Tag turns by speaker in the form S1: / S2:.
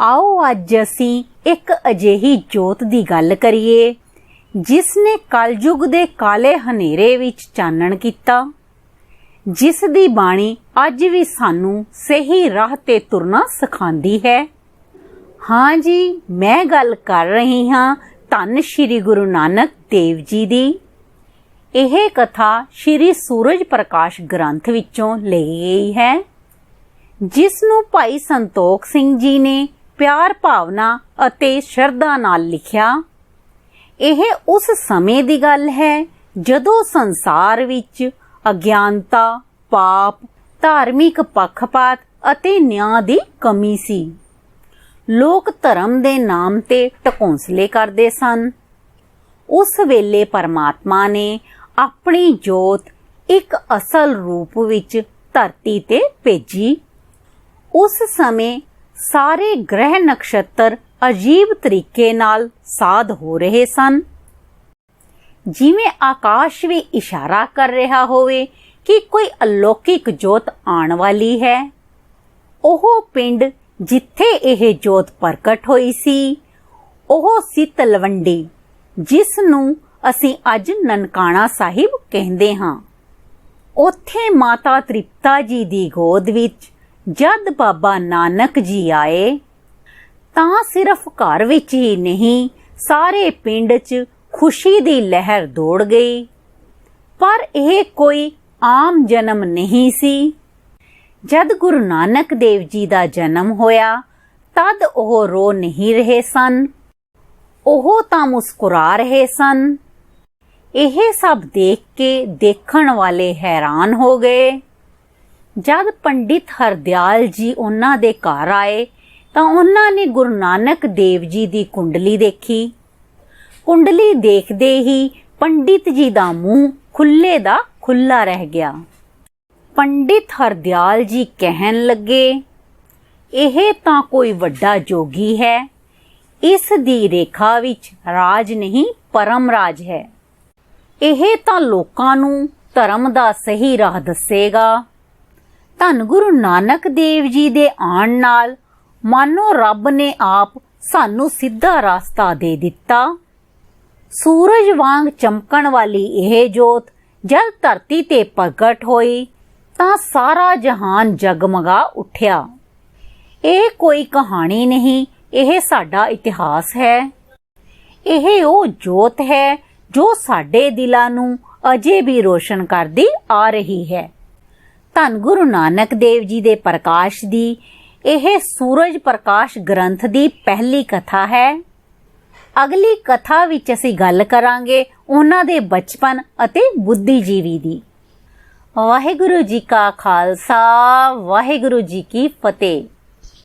S1: ਆਓ ਅੱਜ ਅਸੀਂ ਇੱਕ ਅਜਿਹੀ ਜੋਤ ਦੀ ਗੱਲ ਕਰੀਏ ਜਿਸ ਨੇ ਕਲਯੁਗ ਦੇ ਕਾਲੇ ਹਨੇਰੇ ਵਿੱਚ ਚਾਨਣ ਕੀਤਾ, ਜਿਸ ਦੀ ਬਾਣੀ ਅੱਜ ਵੀ ਸਾਨੂੰ ਸਹੀ ਰਾਹ ਤੇ ਤੁਰਨਾ ਸਿਖਾਉਂਦੀ ਹੈ। ਹਾਂ ਜੀ, ਮੈਂ ਗੱਲ ਕਰ ਰਹੀ ਹਾਂ ਧੰਨ ਸ਼੍ਰੀ ਗੁਰੂ ਨਾਨਕ ਦੇਵ ਜੀ ਦੀ। ਇਹ ਕਥਾ ਸ਼੍ਰੀ ਸੂਰਜ ਪ੍ਰਕਾਸ਼ ਗ੍ਰੰਥ ਵਿੱਚੋਂ ਲਈ ਗਈ ਹੈ ਜਿਸ ਨੂੰ ਭਾਈ ਸੰਤੋਖ ਸਿੰਘ ਜੀ ਨੇ ਪਿਆਰ ਭਾਵਨਾ ਅਤੇ ਸ਼ਰਧਾ ਨਾਲ ਲਿਖਿਆ, ਇਹ ਉਸ ਸਮੇਂ ਦੀ ਗੱਲ ਹੈ ਜਦੋਂ ਸੰਸਾਰ ਵਿੱਚ ਅਗਿਆਨਤਾ, ਪਾਪ, ਧਾਰਮਿਕ ਪੱਖਪਾਤ ਅਤੇ ਨਿਆਂ ਦੀ ਕਮੀ ਸੀ। ਲੋਕ ਧਰਮ ਦੇ ਨਾਮ ਤੇ ਟਕੌਂਸਲੇ ਕਰਦੇ ਸਨ। ਉਸ ਵੇਲੇ ਪਰਮਾਤਮਾ ਨੇ ਆਪਣੀ ਜੋਤ ਇੱਕ ਅਸਲ ਰੂਪ ਵਿੱਚ ਧਰਤੀ ਤੇ ਭੇਜੀ। ਉਸ ਸਮੇਂ ਸਾਰੇ ਗ੍ਰਹਿ ਨਕਸ਼ਤਰ ਅਜੀਬ ਤਰੀਕੇ ਨਾਲ ਸਾਧ ਹੋ ਰਹੇ ਸਨ। ਜਿਵੇਂ ਆਕਾਸ਼ ਵੀ ਇਸ਼ਾਰਾ ਕਰ ਰਿਹਾ ਹੋਵੇ ਕਿ ਕੋਈ ਅਲੌਕਿਕ ਜੋਤ ਆਉਣ ਵਾਲੀ ਹੈ। ਉਹ ਪਿੰਡ ਜਿੱਥੇ ਇਹ ਜੋਤ ਪ੍ਰਗਟ ਹੋਈ ਸੀ, ਉਹ ਸੀ ਤਲਵੰਡੀ ਜਿਸ ਨੂੰ ਅਸੀਂ ਅੱਜ ਨਨਕਾਣਾ ਸਾਹਿਬ ਕਹਿੰਦੇ ਹਾਂ। ਉੱਥੇ ਮਾਤਾ ਤ੍ਰਿਪਤਾ ਜੀ ਦੀ ਗੋਦ ਵਿੱਚ ਜਦ ਬਾਬਾ ਨਾਨਕ ਜੀ ਆਏ, ਤਾਂ ਸਿਰਫ ਘਰ ਵਿੱਚ ਹੀ ਨਹੀਂ, ਸਾਰੇ ਪਿੰਡ 'ਚ ਖੁਸ਼ੀ ਦੀ ਲਹਿਰ ਦੌੜ ਗਈ। ਪਰ ਇਹ ਕੋਈ ਆਮ ਜਨਮ ਨਹੀਂ ਸੀ। ਜਦ ਗੁਰੂ ਨਾਨਕ ਦੇਵ ਜੀ ਦਾ ਜਨਮ ਹੋਇਆ, ਤਦ ਉਹ ਰੋ ਨਹੀਂ ਰਹੇ ਸਨ। ਉਹ ਤਾਂ ਮੁਸਕਰਾ ਰਹੇ ਸਨ। ਇਹ ਸਭ ਦੇਖ ਕੇ ਦੇਖਣ ਵਾਲੇ ਹੈਰਾਨ ਹੋ ਗਏ। ਜਦ ਪੰਡਿਤ ਹਰਦਿਆਲ ਜੀ ਉਹਨਾਂ ਦੇ ਘਰ ਆਏ, ਤਾਂ ਉਹਨਾਂ ਨੇ ਗੁਰੂ ਨਾਨਕ ਦੇਵ ਜੀ ਦੀ ਕੁੰਡਲੀ ਦੇਖੀ। ਕੁੰਡਲੀ ਦੇਖਦੇ ਹੀ ਪੰਡਿਤ ਜੀ ਦਾ ਮੂੰਹ ਖੁੱਲੇ ਦਾ ਖੁੱਲਾ ਰਹਿ ਗਿਆ। ਪੰਡਿਤ ਹਰਦਿਆਲ ਜੀ ਕਹਿਣ ਲੱਗੇ, ਇਹ ਤਾਂ ਕੋਈ ਵੱਡਾ ਜੋਗੀ ਹੈ। ਇਸ ਦੀ ਰੇਖਾ ਵਿੱਚ ਰਾਜ ਨਹੀਂ, ਪਰਮ ਰਾਜ ਹੈ। ਇਹ ਤਾਂ ਲੋਕਾਂ ਨੂੰ ਧਰਮ ਦਾ ਸਹੀ ਰਾਹ ਦੱਸੇਗਾ। ਧੰਨ ਗੁਰੂ ਨਾਨਕ ਦੇਵ ਜੀ ਦੇ ਆਉਣ ਨਾਲ ਮਾਨੋ ਰੱਬ ਨੇ ਆਪ ਸਾਨੂੰ ਸਿੱਧਾ ਰਸਤਾ ਦੇ ਦਿੱਤਾ। ਸੂਰਜ ਵਾਂਗ ਚਮਕਣ ਵਾਲੀ ਇਹ ਜੋਤ ਜਦ ਧਰਤੀ ਤੇ ਪ੍ਰਗਟ ਹੋਈ ਤਾਂ ਸਾਰਾ ਜਹਾਨ ਜਗਮਗਾ ਉੱਠਿਆ। ਇਹ ਕੋਈ ਕਹਾਣੀ ਨਹੀਂ, ਇਹ ਸਾਡਾ ਇਤਿਹਾਸ ਹੈ। ਇਹ ਉਹ ਜੋਤ ਹੈ ਜੋ ਸਾਡੇ ਦਿਲਾਂ ਨੂੰ ਅਜੇ ਵੀ ਰੋਸ਼ਨ ਕਰਦੀ ਆ ਰਹੀ ਹੈ। ਧੰਨ ਗੁਰੂ ਨਾਨਕ ਦੇਵ ਜੀ ਦੇ ਪ੍ਰਕਾਸ਼ ਦੀ, ਇਹ ਸੂਰਜ ਪ੍ਰਕਾਸ਼ ਗ੍ਰੰਥ ਦੀ ਪਹਿਲੀ ਕਥਾ ਹੈ। ਅਗਲੀ ਕਥਾ ਵਿੱਚ ਅਸੀਂ ਗੱਲ ਕਰਾਂਗੇ ਉਹਨਾਂ ਦੇ ਬਚਪਨ ਅਤੇ ਬੁੱਧੀਜੀਵੀ ਦੀ। ਵਾਹਿਗੁਰੂ ਜੀ ਕਾ ਖਾਲਸਾ, ਵਾਹਿਗੁਰੂ ਜੀ ਕੀ ਫਤਿਹ।